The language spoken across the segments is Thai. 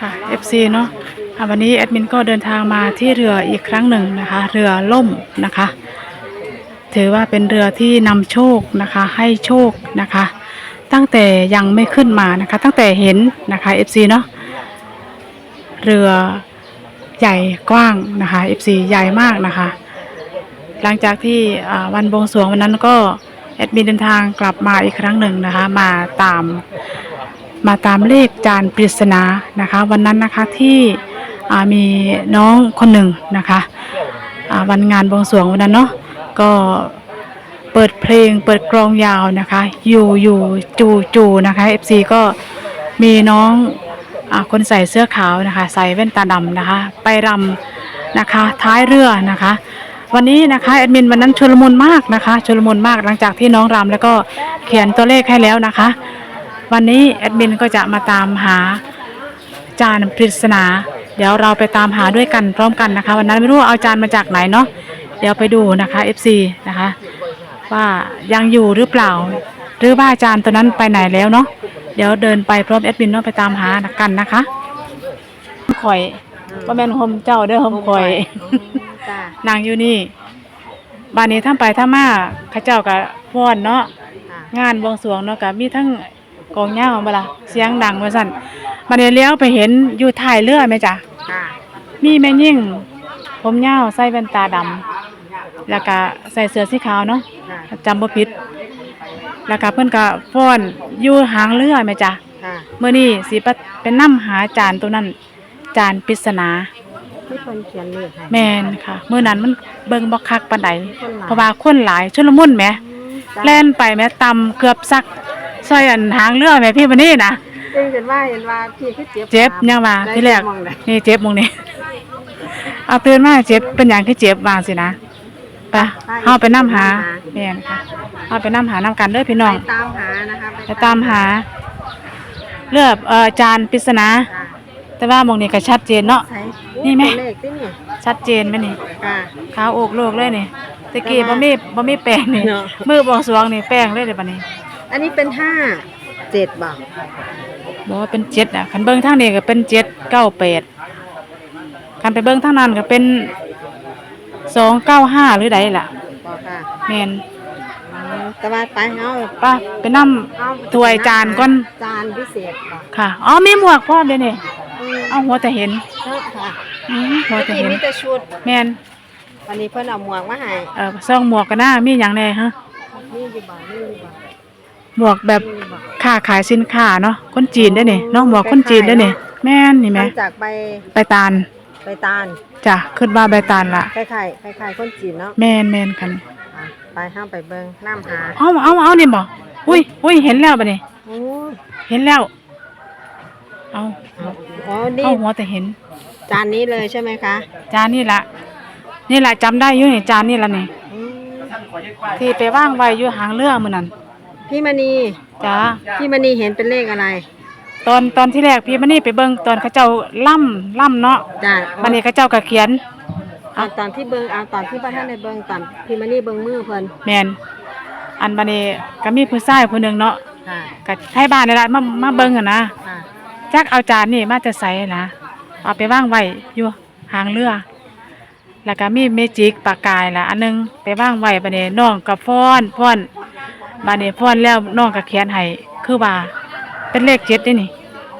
ค่ะ FC เนาะอะวันนี้แอดมินก็เดินทางมาที่เรืออีกครั้งหนึ่งนะคะ เรือล่มนะคะ ถือว่าเป็นเรือที่นำโชคนะคะ ให้โชคนะคะ ตั้งแต่ยังไม่ขึ้นมานะคะ ตั้งแต่เห็นนะคะ FC เนาะเรือใหญ่กว้างนะคะ FC ใหญ่มากนะคะ หลังจากที่วันบวงสรวงวันนั้นก็แอดมินเดินทางกลับมาอีกครั้งหนึ่งนะคะ มาตาม มาตามเลขจานปริศนานะคะ วันนั้นนะคะที่มีน้องคนหนึ่งนะคะวันงานบวงสรวงวันนั้นเนาะก็เปิดเพลงเปิดกลองยาวนะคะอยู่อยู่จูจูนะคะ FC ก็มีน้องอคนใส่เสื้อขาวนะคะ ใส่แว่นตาดำนะคะ ไปรำนะคะท้ายเรือนะคะ วันนี้นะคะแอดมินวันนั้นชุลมุนมากนะคะชุลมุนมากหลังจากที่น้องรำแล้วก็เขียนตัวเลขให้แล้วนะคะ วันนี้แอดมินก็จะมาตามหาจานปริศนา เดี๋ยวเราไปตามหาด้วยกันพร้อมกันนะคะ วันนั้นไม่รู้ว่าเอาจานมาจากไหนเนาะเดี๋ยวไปดูนะคะ FC นะคะ ว่ายังอยู่หรือเปล่า หรือว่าจานตัวนั้นไปไหนแล้วเนาะเดี๋ยวเดินไปพร้อมแอดมินเนาะไปตามหากันนะคะข่อยว่าแม่นหมเจ้าเด้อหมข่อยจ้านางอยู่นี่บ้านนี้ทั้งไปทั้งมาเข้าเจ้ากับฟ้อนเนาะค่ะงานบวงสรวงเนาะกับมีทั้ง กองย่าวมาละเสียงดังมาสั่นมาเดี๋ยวเลี้ยวไปเห็นอยู่ท้ายเรือไหมจ๊ะค่ะมีแม่ยิ่ง ผมยาวใส่แว่นตาดำแล้วก็ใส่เสื้อสีขาวเนาะค่ะจำบ่ผิดแล้วก็เพิ่นก็ฟ้อนอยู่หางเรือไหมจ๊ะค่ะเมื่อนี้สิไปเป็นนํหาจานตัวนั้น จานปริศนาที่คนเขียนเลขให้แม่นค่ะเมื่อนั้นมันเบิ่งบ่คักปานใดคนหลายเพราะว่าคนหลายชุลมุนแหมจ้าแล่นไปแหมตำเกือบซัก ซอยอันหางเรือแหมพี่บันนี้นะเห็นเห็นว่าเห็นว่าพี่คือเจ็บเจ็บขายังว่าได้ที่แรกมองได้นี่เจ็บหมองนี้เอาตื่นมาเจ็บเป็นอย่างคือเจ็บวางสินะไปเฮาไปนํหาแม่นค่ะเฮาไปนํหานํกันเด้อพี่น้องไปตามหานะคะไปตามหา เลือบเอ่อจานปริศนาค่ะแต่ว่าหมองนี้ก็ชัดเจนเนาะใส่นี่ไหมเลขที่นี่ชัดเจนไหมนี่ค่ะขาวโอกโลกเลยนี่ตะกี้บ่มีบ่มีแป้งนี่เนาะมือบวงสรวงนี่แป้งเลยเด้อบัดนี้ อันนี้เป็นห้าเจ็ดบ่บอกว่าเป็นเจ็ดอะคันเบิ้งทางนี้ก็เป็นเจ็ดเก้าแปดคันไปเบิ้งทางนั้นก็เป็นสองเก้าห้าหรือใดล่ะบอกค่ะแมนอืมแต่ว่าไปเอาป้าไปนั่เอาถ้วยจานก่อนจานพิเศษบ่ค่ะอ๋อมีหมวกพร้อมเด้นี่อืมเอาหัวแต่เห็นเนาะค่ะอืมหัวเมื่อแต่กี้เห็นมีแต่ชุด แมนวันนี้เพิ่นเอาหมวกมาให้เออซองหมวกกันหน้ามีอย่างแน่ฮะนี่อยู่บ่นี่อยู่บ่ หมวกแบบนี่อยู่บ่ค้าขายสินค้าเนาะคนจีนได้นี่เนาะหมวกคนจีนได้นี่แม่นนี่แหมทำจากใบใบตาลใบตาลจ้ะขึ้นว่าใบตาลล่ะคล้ายๆคล้ายๆคนจีนเนาะแม่นแม่นคันอะไปห้ามไปเบิ่งน้ำหาเอาเอาเอานี่บ่อุ้ยอุ้ยเห็นแล้วบัดนี้โอ้ยเห็นแล้ว เอาอ๋อนี่เอาหัวแต่เห็น จานนี้เลยใช่ไหมคะจานนี่ละนี่ละจำได้อยู่นี่จานนี่ละนี่อืมที่ไปว่างไว้อยู่หางเรือมื้อนั้น พี่มณีจ้าพี่มณีเห็นเป็นเลขอะไร ตอนตอนที่แรกพี่มานี่ไปเบิ่งตอนเขาเจ้าล่ำล่ำเนาะจ้าบัดนี้เขาเจ้าก็เขียนเอาตอนที่เบิ่งเอาตอนที่พระท่านในเบิ่งตอนพี่มณีเบิ่งมือเพิ่นแม่นอันบัดนี้ก็มีผู้ชายผู้หนึงเนาะค่ะก็ให้บ้านนี่ล่ะมามาเบิ่งอะนะค่ะจักเอาจานนี่มาจะใส่นะเอาไปว่างไว้อยู่หางเรือ แล้วก็มีเมจิกปากกายล่ะอันหนึงไปว่างไว้บัดนี้น้องก็ฟ้อนฟ้อน บัดนี้ฟ้อนแล้วน้องก็เขียนให้คือว่าเป็นเลขเจ็ดนี่นี่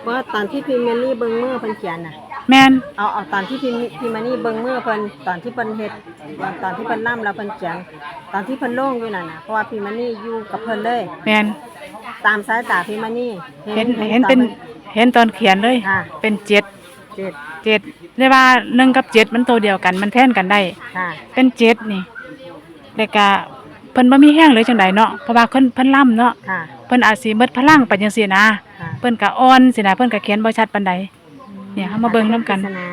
เพราะตอนที่พี่มณีเบิ่งมือเพิ่นเขียนน่ะ แม่นเอาเอาตอนที่พี่มิพี่มณีเบิ่งมือเพิ่นตอนที่เพิ่นเฮ็ดตอนที่เพิ่นล่ำแล้วเพิ่นเขียนตอนที่เพิ่นโล่งอยู่นั่นน่ะเพราะว่าพี่มณีอยู่กับเพิ่นเลย แม่นตามสายตาพี่มณีเห็นเห็นเป็นตอ เห็นตอนเขียนเลย ค่ะ เป็นเจ็ดเจ็ดเจ็ดเรียกว่าหนึ่งกับเจ็ดมันตัวเดียวกันมันแทนกันได้ ค่ะเป็นเจ็ดนี่แล้วก็ เพิ่นบ่มีแห้งเลยจังไดเนาะเพราะว่าเพิ่นเพิ่นล่ำเนาะค่ะ เพิ่นอาจสิหมดพลังไปจังซี่นะค่ะเพิ่นก็อ่อนสินะเพิ่นก็เขียนบ่ชัดปานใด เนี่ยเฮามาเบิ่งนำกัน ปริศา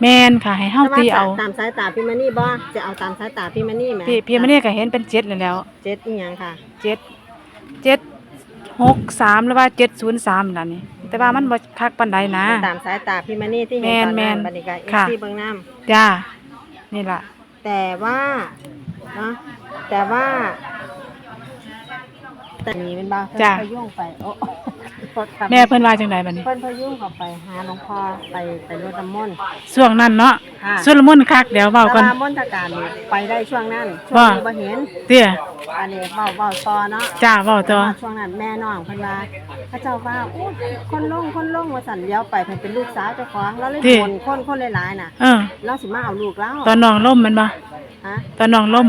แม่นค่ะให้เฮาตีเอาตามสายตาพี่มณีบ่จะเอาตามสายตาพี่มณีไหมพี่พี่มานี่ก็เห็นเป็นเจ็ดแล้วแหล้วเจ็ดอีหยังค่ะเจ็ดเจ็ดหกสามหรือว่าเจ็ดศูนย์สามนั่นนี่แต่ว่ามันบ่คักปานใดนะ ตามสายตาพี่มณีที่เห็นตอนแม่นั้นนๆบัดนี้ก็เอค่ะ ซีเบิ่งน้ำจ้านี่ล่ะแต่ว่าเนาะ แต่ว่า แต่นี่เป็นบ้าจ้ะเขาโย่งไปโอ้แม่เพิ่นว่าจังไดบัดนี้ เพิ่นพยุงเขาไปหาหลวงพ่อไปไปรดน้ำมนต์ ช่วงนั้นเนาะค่ะสุลมุนคักเดี๋ยวเว้าก่อน แต่ว่ามนตการนี่ไปได้ช่วงนั้นช่วงว่านี้บ่เห็นเตี้ยอันนี้เว้าเว้าต่อเนาะ จ้าเว้าต่อ ช่วงนั้นแม่น้องเพิ่นว่าพระเจ้าว่าโอ้คนลงคนลงว่าสั่นเลี้ยวไปเพิ่นเป็นลูกสาวเจ้าของแล้วเลยบ่นคนคนหลายๆน่ะเออเราสิมาเอาลูกเราตอนน้องล่มแมันบ่ฮะตอนน้องล่ม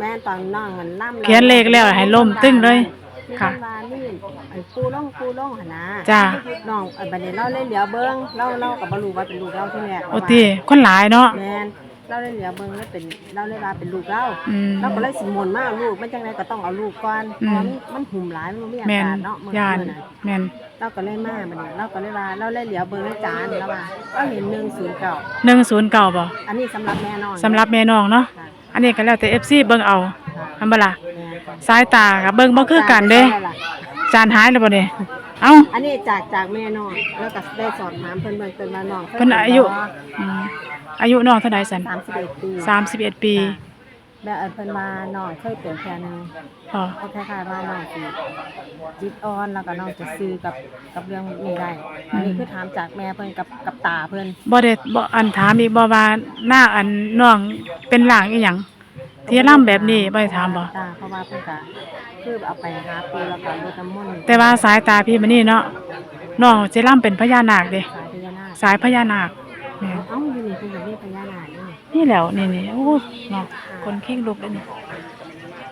แม่ตอนน้องมันล่ำเขียนเลขแล้วให้ล่มตึ้งเลยค่ะค่ะว่านี่ไอ้ปูล่องปูล่องหั่นนะจ้า น้องไอ้บัดนี้เราเลยเหลียวเบิ่งเราเราก็บ่รู้ว่าเป็นลูกเราที่แรกโอ้ติคนหลายเนาะแม่นเราเลยเหลียวเบิ่งแล้วเป็นเราเลยว่าเป็นลูกเราอืม เราก็เลยสิมนต์มาเอาลูกมันจังไดก็ต้องเอาลูกก่อนอืเพม ราะมันมันหุ่มหลายมันบ่มีอาแม่นกาศเนาะมื้อยานมื้อนั้นแม่นเราก็เลยมาบัดนี้เราก็เลยว่าเราเลยเหลียวเบิ่งในจานแล้วว่าเราเห็น109 109บ่อันนี้สำหรับแม่น้องสำหรับแม่น้องเนาะค่ะ อันนี้ก็แล้วแต่ FC เบิ่งเอาอันบ่ล่ะแม่ค่ะสายตากับเบิ่งบ่คือกันเด้จานล่ะจานหายแล้วบ่เนี่ยเอ้าอันนี้จากจากแม่น้องแล้วก็ได้สอบถามเพิ่นเบิ่งเพิ่นว่าน้องเพิ่นอายุอืมอายุน้องเท่าใดสัน31ปี31ปี แบบเอิ้นเพิ่นว่าน้องเคยเป็นแค่นึงพอเขาคล้ายๆว่าน้องสิจิตอ่อนแล้วก็น้องจะซื้อกับกับเรื่องนี้ได้อันนี้คือถามจากแม่เพิ่นกับกับตาเพิ่นบ่ได้บ่อันถามอีกบ่ว่าหน้าอันน้องเป็นหลางอีหยังที่ล่ำแบบนี้บ่ได้ถามบ่ตาเพราะว่าเพิ่นก็คือเอาไปหาปูแล้วก็รดน้ำมนต์แต่ว่าสายตาพี่มันนี่เนาะน้องสิล่ำเป็นพญานาคเด้สายพญานาคสายพญา นาคแม่นเอ้าอยู่นี่เพิ่นก็มีพญานาคนี่นี่แหล้วนี่นี่โอ้เนาะคนขิ้งลุกเลยนี่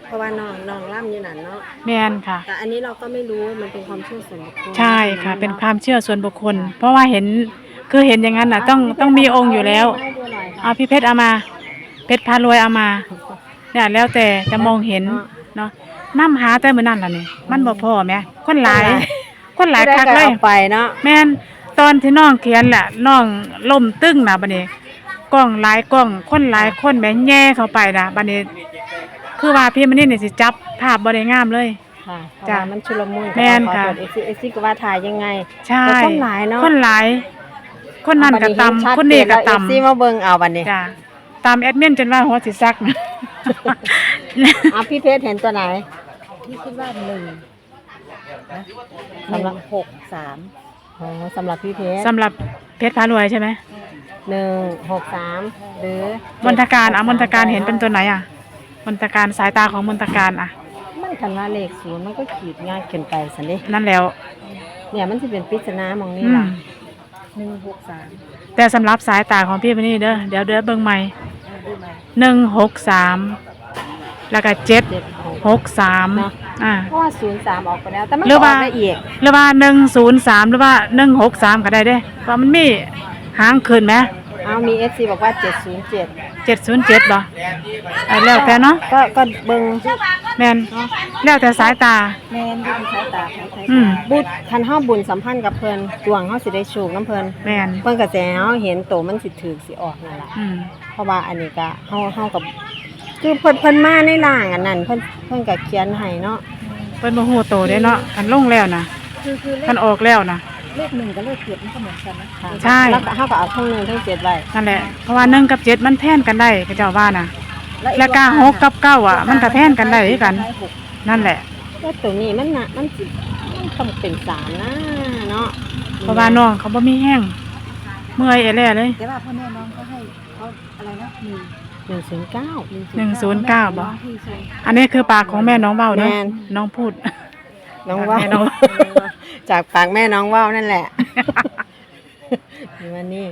เพราะว่าน้องน้องล่ำอยู่นั่นเนาะแม่นค่ะ แต่อันนี้เราก็ไม่รู้มันเป็นความเชื่อส่วนบุคคลใช่ค่ะ เป็นความเชื่อส่วนบุคคล เพราะว่าเห็นคือเห็นอย่างนั้นน่ะ ต้องต้องมีองค์อยู่แล้วให้ดูหน่อยค่ะเอาพี่เพชรเอามา เพชรพารวยเอามาเนี่ยแล้วแต่จะมองเห็นเนาะน้ำหาแต่มื้อนั้นล่ะนี่มันบ่พอแหมคนหลาย คนหลายคักเลยอาไปเนาะ แม่น ตอนที่น้องเขียนแหละน้องล่มตึ้งน่ะบัดนี้กล้องหลายกล้องคนหลายคนแหม่แย่เข้าไปน่ะบัดนี้ คือว่าพี่มันนี่นี่สิจับภาพบ่ได้งามเลย ค่ะเพราะจ้ะว่ามันชุลมุนแม่นค่ะ เอ็กซี่เอ็กซี่ก็ว่าถ่ายยังไง ใช่แต่คนหลายเนาะคนหลาย คนนั้นก็ตำคนนี้ก็ตำเอ็กซี่มาเบิ่งเอาบัดนี้จ้ะตามแอดมินจนว่าหัวสิซักอะพี่เพชรเห็นตัวไหนพี่คิดว่าหนึ่งสำหรับหกสาม อ๋อสำหรับพี่เพชรสำหรับเพชรพารวยใช่ไหมหนึ่งหกสามหรือมนตการอะมนตการเห็นเป็นตัวไหนอะมนตการสายตาของมนตการอะ มันคันว่าเลขศูนย์มันก็ขีดง่ายเกินไปสันนี่นั่นแล้วเนี่ยมันจะเป็นปริศนามองนี่อืล่ะมหนึ่งหกสามแต่สำหรับสายตาของพี่มันนี่เด้อเดี๋ยวเด้อเบิ่งใหม่ดูไหมหนึ่งหกสามแล้วก็เจ็ดเจ็ดหก หกสามเนาะ อ่า เพราะว่าศูนย์สามออกไปแล้ว แต่มันหรืก็ออว่า อกได้อีกหรือว่าหนึ่งศูนย์สามหรือว่าหนึ่งหกสามก็ได้เด้เพราะมันมีหางขึ้นไหมเอามีเอฟซีบอกว่าเจ็ดศูนย์เจ็ดเจ็ดศูนย์เจ็ดบ่เออแล้วแต่เนาะก็ก็เบิ่งแม่นแล้วแต่สายตา แมนดูที่สายตาของสายอืตามบุญคันเฮาบุญสัมพันธ์กับเพิ่นดวงเฮาสิได้โชคน้ำเพิ่นแม่นเพิ่นก็สิให้เฮาเห็นโตมันสิถูกสิออกนั่นล่ะอืมเพราะว่าอันนี้ก็เฮาเฮากับ คือเพิ่นเพิ่นมาในร่างอันนั้นเพิ่นเพิ่นก็เขียนให้เนาะเป็นโมโหโตได้เนาะกันลงแล้วนะคือคือเลกันขออกแล้วนะ เลขหนึ่งกับเลขเจ็ดมันก็เหมือนกันนะใช่ แล้วก็เฮาก็เอาทั้งหนึ่งทั้งเจ็ดไว้นั่นแหละ เพราะว่าหนึ่งกับเจ็ดมันแทนกันได้เขาเจ้าว่านะอีแล้วก็หกกับเก้าอะ มันก็แทนกันได้คือกัน นั่นแหละ แล้วตัวนี้มันน่ะมันสิมันต้องเป็นสามนะเนาะเพราะว่าน้องเขาบ่มีแห้งเมื่อยเอแล่เลย แต่ว่าพ่อแม่น้องเขาให้เขาอะไรนะหนึ่ง หนึ่งศูนย์เก้าหนึ่งศูนย์เก้าบ่ที่ใช่อันนี้คือปากของแม่น้องเบ้าเนาะแม่น น้องพูด น้องว่าวแม่น้องจากปากแม่น้องว่าวนั่นแหละ นี่วันนี้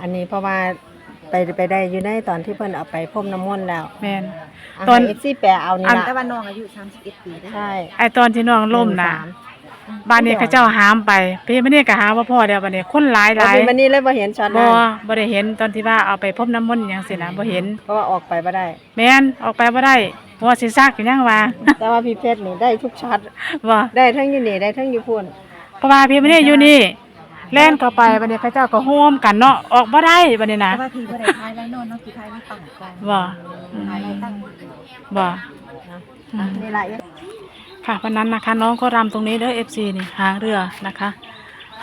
อันนี้เพราะว่าไปไปได้อยู่ในตอนที่เพิ่นเอาไปพรมน้ำมนต์แล้วแม่นอะตอนให้ FC แปลเอานี่อันล่ะแต่ว่าน้องอายุ31ปีนะใช่ ไอตอนที่น้องล่มน่ะ บ้านนี้เขาเจ้าหามไปพี่ไม่ได้ก็หาว่าพ่อเดียวบัดนี้คนหลายหหลาลายยวันนี้เลยบ่เห็นช็อตบ่นั้นบ่ได้เห็นตอนที่ว่าเอาไปพบน้ำมนต์อหย่างสินะบ่เห็น เพราะว่าออกไปบ่ได้ แม่นออกไปบ่ได้เพราะว่าสิซากอยู่ยังว่า แต่ว่าพี่เพชรนี่ได้ทุกช็อตบ่ได้ทั้งอยู่นี่ได้ทั้งอยู่พุ่นเพราะว่าพี่ไม่ได้อยู่นี่แล่นเข้าไปบัดนี้เขาเจ้าก็โฮมกันเนาะออกบ่ได้บัดนี้นะแต่ว่าพี่บ่ได้ทายไรโน่นเนาะพี่ทายไม่ตั้งก่อนบ่อืมทายไรตั้งบ่นะอืมนี่ล่ะ ค่ะวันนั้นนะคะน้องก็รำตรงนี้เด้อ FC นี่หางเรือนะคะ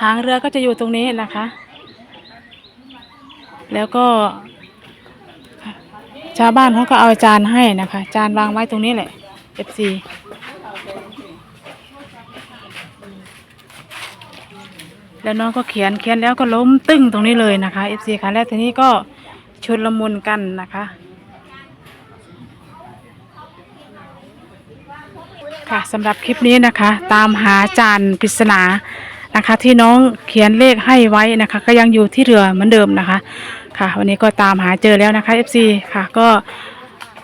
หางเรือก็จะอยู่ตรงนี้นะคะ แล้วก็ ชาวบ้านเขาก็เอาจานให้นะคะ จานวางไว้ตรงนี้แหละ FC แล้วน้องก็เขียนเขียนแล้วก็ล้มตึ้งตรงนี้เลยนะคะ FC ค่ะแล้วทีนี้ก็ชุดละมุนกันนะคะ ค่ะสำหรับคลิปนี้นะคะ ตามหาจานปริศนานะคะ ที่น้องเขียนเลขให้ไว้นะคะ ก็ยังอยู่ที่เรือเหมือนเดิมนะคะ ค่ะ วันนี้ก็ตามหาเจอแล้วนะคะ FC ค่ะ ก็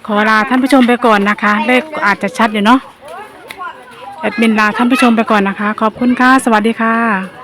ขอลาท่านผู้ชมไปก่อนนะคะ เลขอาจจะชัดอยู่เนาะแอดมินลาท่านผู้ชมไปก่อนนะคะ ขอบคุณค่ะ สวัสดีค่ะ